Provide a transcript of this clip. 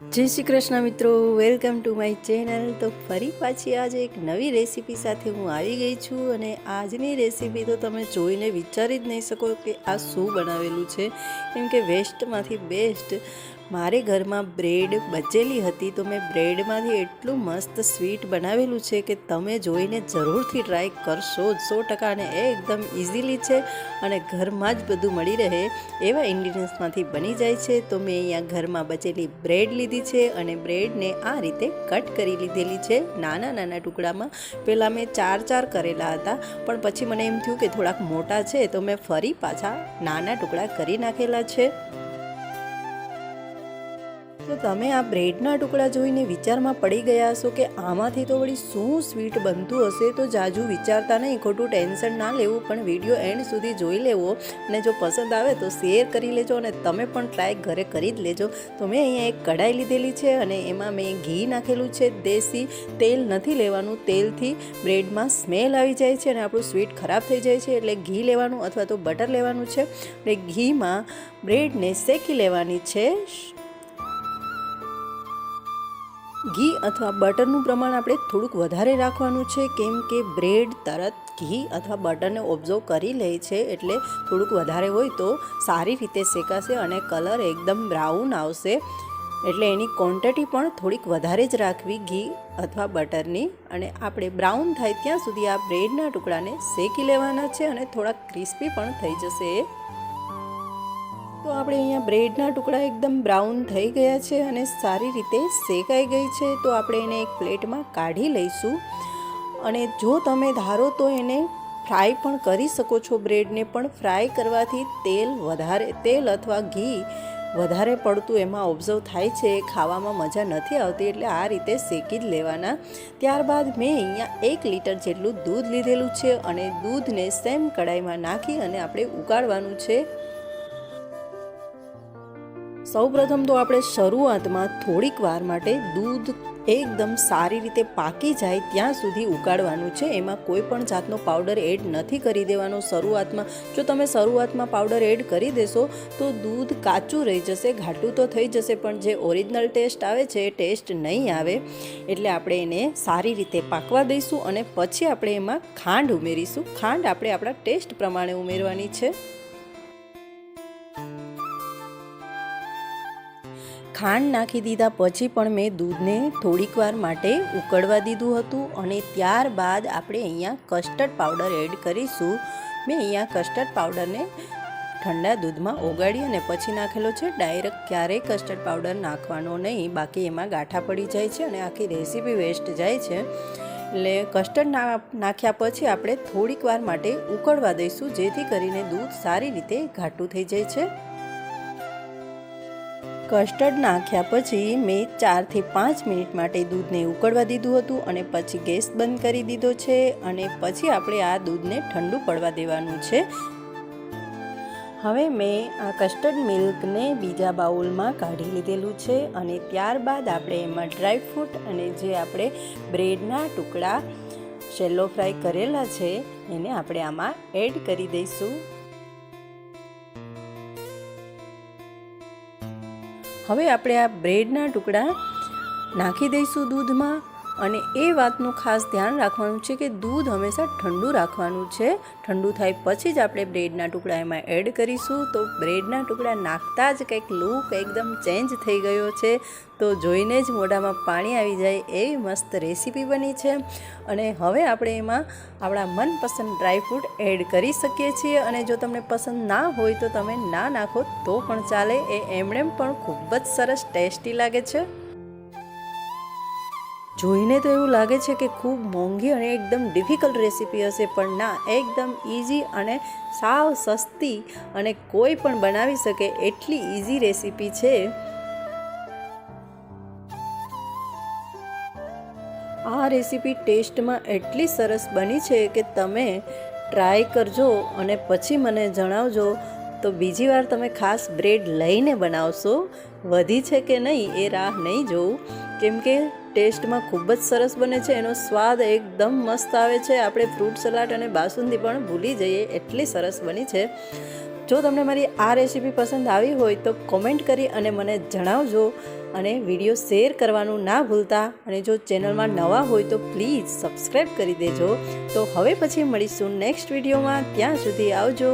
જય શ્રી કૃષ્ણ મિત્રો, welcome to my channel. તો ફરી પાછી આજે એક નવી રેસીપી સાથે હું આવી ગઈ છું અને આજની રેસીપી તો તમે જોઈને વિચારી જ નહીં શકો કે આ શું બનાવેલું છે. કેમ કે વેસ્ટમાંથી બેસ્ટ મારે ઘરમાં બ્રેડ બચેલી હતી તો મેં બ્રેડમાંથી એટલું મસ્ત સ્વીટ બનાવેલું છે કે તમે જોઈને જરૂરથી ટ્રાય કરશો. સો ટકા અને એ એકદમ ઇઝીલી છે અને ઘરમાં જ બધું મળી રહે એવા ઇન્ગ્રીડિયન્ટ્સમાંથી બની જાય છે. તો મેં અહીંયા ઘરમાં બચેલી બ્રેડ લીધી છે અને બ્રેડને આ રીતે કટ કરી લીધેલી છે. નાના નાના ટુકડામાં. પહેલાં મેં ચાર ચાર કરેલા હતા, પણ પછી મને એમ થયું કે થોડાક મોટા છે, તો મેં ફરી પાછા નાના ટુકડા કરી નાખેલા છે. તો તમે આ બ્રેડના ટુકડા જોઈને વિચારમાં પડી ગયા હશો કે આમાંથી તો વળી શું સ્વીટ બનતું હશે તો જાજુ વિચારતા નહીં. ખોટું ટેન્શન ના લેવું, પણ વીડિયો એન્ડ સુધી જોઈ લેવો અને જો પસંદ આવે તો શેર કરી લેજો અને તમે પણ ટ્રાય ઘરે કરી જ લેજો. તો મેં અહીંયા એક કઢાઈ લીધેલી છે અને એમાં મેં ઘી નાખેલું છે. દેશી તેલ નથી લેવાનું, તેલથી બ્રેડમાં સ્મેલ આવી જાય છે અને આપણું સ્વીટ ખરાબ થઈ જાય છે એટલે ઘી લેવાનું અથવા તો બટર લેવાનું છે. અને ઘીમાં બ્રેડને શેકી લેવાની છે. ઘી અથવા બટરનું પ્રમાણ આપણે થોડુંક વધારે રાખવાનું છે, કેમ કે બ્રેડ, તરત, ઘી અથવા બટરને ઓબ્ઝર્વ કરી લે છે એટલે થોડુંક વધારે હોય તો સારી રીતે શેકાશે અને કલર એકદમ બ્રાઉન આવશે. એટલે એની ક્વોન્ટિટી પણ થોડીક વધારે જ રાખવી ઘી અથવા બટરની. અને આપણે બ્રાઉન થાય ત્યાં સુધી આ બ્રેડના ટુકડાને શેકી લેવાના છે અને થોડાક ક્રિસ્પી પણ થઈ જશે. એ તો આપણે અહીંયા બ્રેડના ટુકડા એકદમ બ્રાઉન થઈ ગયા છે અને સારી રીતે શેકાઈ ગઈ છે, તો આપણે એને એક પ્લેટમાં કાઢી લઈશું. અને જો તમે ધારો તો એને ફ્રાય પણ કરી શકો છો બ્રેડને, પણ ફ્રાય કરવાથી તેલ વધારે, તેલ અથવા ઘી વધારે પડતું એમાં ઓબ્ઝર્વ થાય છે, ખાવામાં મજા નથી આવતી, એટલે આ રીતે શેકી જ લેવાના. ત્યારબાદ મેં અહીંયા એક લીટર જેટલું દૂધ લીધેલું છે અને દૂધને સેમ કડાઈમાં નાખી અને આપણે ઉકાળવાનું છે. સૌપ્રથમ તો આપણે શરૂઆતમાં થોડીક વાર માટે દૂધ એકદમ સારી રીતે પાકી જાય ત્યાં સુધી ઉકાળવાનું છે. એમાં કોઈ પણ જાતનો પાવડર એડ નથી કરી દેવાનો શરૂઆતમાં. જો તમે શરૂઆતમાં પાવડર એડ કરી દેશો, તો દૂધ કાચું રહી જશે, ઘાટું તો થઈ જશે, પણ જે ઓરિજિનલ ટેસ્ટ આવે છે, એ ટેસ્ટ નહીં આવે. એટલે આપણે એને સારી રીતે પાકવા દઈશું અને પછી આપણે એમાં ખાંડ ઉમેરીશું. ખાંડ આપણે આપણા ટેસ્ટ પ્રમાણે ઉમેરવાની છે. ખાંડ નાખી દીધા પછી પણ મેં દૂધને થોડીક વાર માટે ઉકળવા દીધું હતું અને ત્યારબાદ આપણે અહીંયા કસ્ટર્ડ પાવડર એડ કરીશું. મેં અહીંયા કસ્ટર્ડ પાવડરને ઠંડા દૂધમાં ઓગાળી અને પછી નાખેલો છે. ડાયરેક્ટ ક્યારેય કસ્ટર્ડ પાવડર નાખવાનો નહીં, બાકી એમાં ગાંઠા પડી જાય છે અને આખી રેસીપી વેસ્ટ જાય છે. એટલે કસ્ટર્ડ નાખ્યા પછી આપણે થોડીક વાર માટે ઉકળવા દઈશું, જેથી કરીને દૂધ સારી રીતે ઘાટું થઈ જાય છે. કસ્ટર્ડ નાખ્યા પછી મેં ચારથી પાંચ મિનિટ માટે દૂધને ઉકળવા દીધું હતું અને પછી ગેસ બંધ કરી દીધો છે અને પછી આપણે આ દૂધને ઠંડુ પડવા દેવાનું છે. હવે મેં આ કસ્ટર્ડ મિલ્કને બીજા બાઉલમાં કાઢી લીધેલું છે અને ત્યારબાદ આપણે એમાં ડ્રાય ફ્રૂટ અને જે આપણે બ્રેડના ટુકડા શેલો ફ્રાય કરેલા છે એને આપણે આમાં એડ કરી દઈશું. હવે આપણે આ બ્રેડના ટુકડા નાખી દઈશું દૂધમાં. અને એ વાતનું ખાસ ધ્યાન રાખવાનું છે કે દૂધ હંમેશા ઠંડુ રાખવાનું છે. ઠંડુ થાય પછી જ આપણે બ્રેડના ટુકડા એમાં એડ કરીશું. તો બ્રેડના ટુકડા નાખતા જ કંઈક લુક એકદમ ચેન્જ થઈ ગયો છે. તો જોઈને જ મોઢામાં પાણી આવી જાય એવી મસ્ત રેસીપી બની છે. અને હવે આપણે એમાં આપણા મનપસંદ ડ્રાયફ્રૂટ એડ કરી શકીએ છીએ. અને જો તમને પસંદ ના હોય તો તમે ના નાખો તો પણ ચાલે. એ એમણે પણ ખૂબ જ સરસ ટેસ્ટી લાગે છે. જોઈને તો એવું લાગે છે કે ખૂબ મોંઘી અને એકદમ ડિફિકલ્ટ રેસીપી હશે, પણ ના, એકદમ ઇઝી અને સાવ સસ્તી અને કોઈ પણ બનાવી શકે એટલી ઇઝી રેસીપી છે. આ રેસીપી ટેસ્ટમાં એટલી સરસ બની છે કે તમે ટ્રાય કરજો અને પછી મને જણાવજો. તો બીજી વાર તમે ખાસ બ્રેડ લઈને બનાવશો. વધી છે કે નહીં એ રાહ નહીં જોવું કેમ કે ટેસ્ટમાં ખૂબ જ સરસ બને છે, એનો સ્વાદ એકદમ મસ્ત આવે છે. આપણે ફ્રૂટ સલાડ અને બાસુંદી પણ ભૂલી જઈએ, એટલી સરસ બની છે. જો તમને મારી આ રેસીપી પસંદ આવી હોય તો કોમેન્ટ કરી અને મને જણાવજો અને વીડિયો શેર કરવાનું ના ભૂલતા. અને જો ચેનલમાં નવા હોય તો પ્લીઝ સબસ્ક્રાઈબ કરી દેજો. તો હવે પછી મળીશું નેક્સ્ટ વિડીયોમાં. ત્યાં સુધી આવજો.